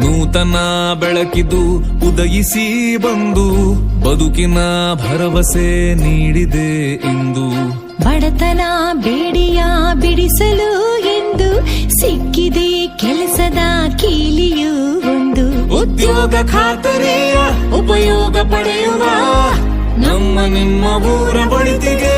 ನೂತನ ಬೆಳಕಿದು ಉದಯಿಸಿ ಬಂದು ಬದುಕಿನ ಭರವಸೆ ನೀಡಿದೆ ಇಂದು. ಬಡತನ ಬೇಡಿಯ ಬಿಡಿಸಲು ಎಂದು ಸಿಕ್ಕಿದೆ ಕೆಲಸದ ಕೀಲಿಯು ಒಂದು. ಉದ್ಯೋಗ ಖಾತರಿಯ ಉಪಯೋಗ ಪಡೆಯುವ ನಮ್ಮ ನಿಮ್ಮ ಊರ ಬಳಿತಿಗೆ.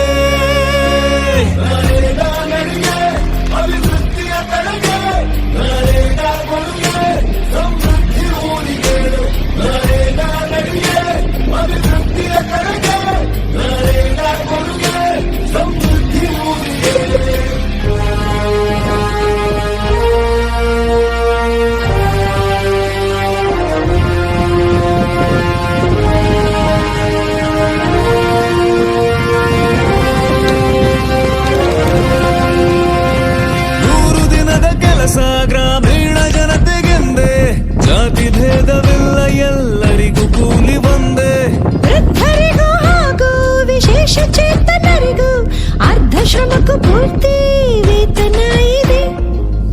ಎಲ್ಲರಿಗೂ ಕೂಲಿ ಒಂದೇ. ವೃದ್ಧರಿಗೂ ಹಾಗೂ ವಿಶೇಷ ಚೇತನರಿಗೂ ಅರ್ಧ ಶ್ರಮಕ್ಕೂ ಪೂರ್ತಿ ವೇತನ ಇದೆ.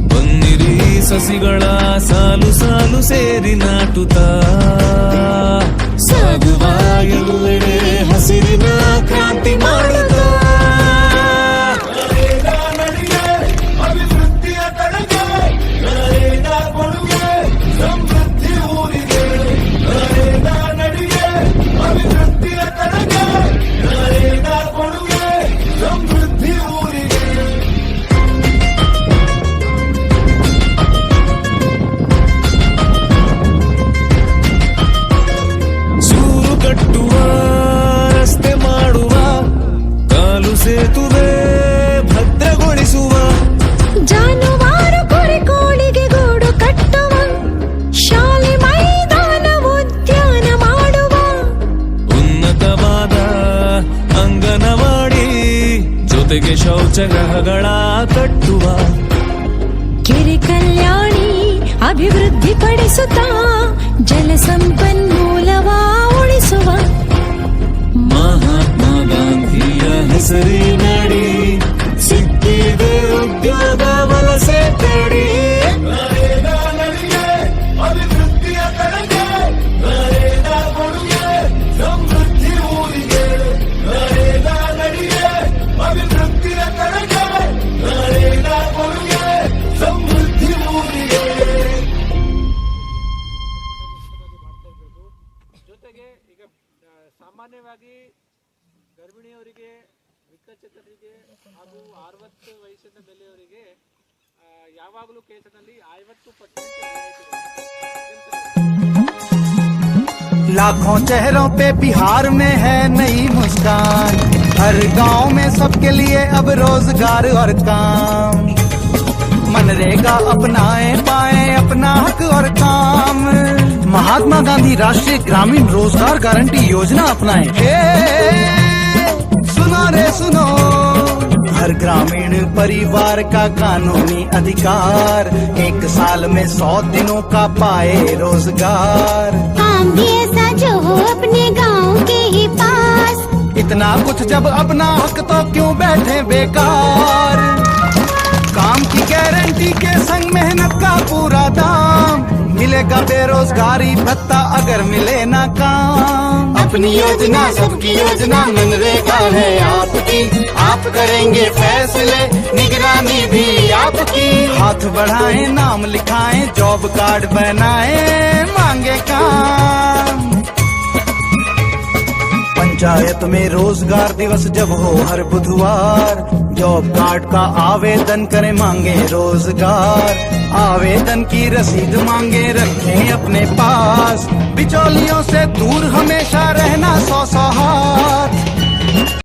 ಬನ್ನಿರಿ ಸಸಿಗಳ ಸಾಲು ಸಾಲು ಸೇರಿ ನಾಟುತ್ತಾ. ಜೊತೆಗೆ ಶೌಚಗ್ರಹಗಳ ಕಟ್ಟುವ. ಕೆರೆ ಕಲ್ಯಾಣಿ ಅಭಿವೃದ್ಧಿ ಪಡಿಸುತ್ತಾ ಜಲ ಈಗ ಆ, ಸಾಮಾನ್ಯವಾಗಿ ಗರ್ಭಿಣಿಯವರಿಗೆ ವಿಕಲಚೇತನರಿಗೆ ಹಾಗೂ ಅರವತ್ತು ವಯಸ್ಸಿನ ಮೇಲೆಯವರಿಗೆ ಆ, ಯಾವಾಗಲೂ ಕೇಸಿನಲ್ಲಿ ಐವತ್ತು ಪರ್ಸೆಂಟ್ लाखों चेहरों पे बिहार में है नई मुस्कान हर गांव में सबके लिए अब रोजगार और काम मनरेगा अपनाए पाए अपना हक और काम। महात्मा गांधी राष्ट्रीय ग्रामीण रोज़गार गारंटी योजना अपनाए। सुनो रे सुनो। हर ग्रामीण परिवार का कानूनी अधिकार एक साल में सौ दिनों का पाए रोज़गार। काम भी ऐसा जो हो अपने गाँव के ही पास। इतना कुछ जब अपना हक तो क्यों बैठे बेकार? गारंटी के संग मेहनत का पूरा दाम। मिलेगा बेरोजगारी भत्ता अगर मिले ना काम। अपनी योजना सबकी योजना मनरेगा है आपकी। आप करेंगे फैसले निगरानी भी आपकी। हाथ बढ़ाएँ नाम लिखाएँ जॉब कार्ड बनाएँ मांगे काम। पंचायत में रोज़गार दिवस जब हो हर बुधवार जॉब कार्ड का आवेदन करें, मांगे रोज़गार। आवेदन की रसीद मांगे, रखें अपने पास। बिचौलियों से दूर हमेशा रहना सौ सौ हाथ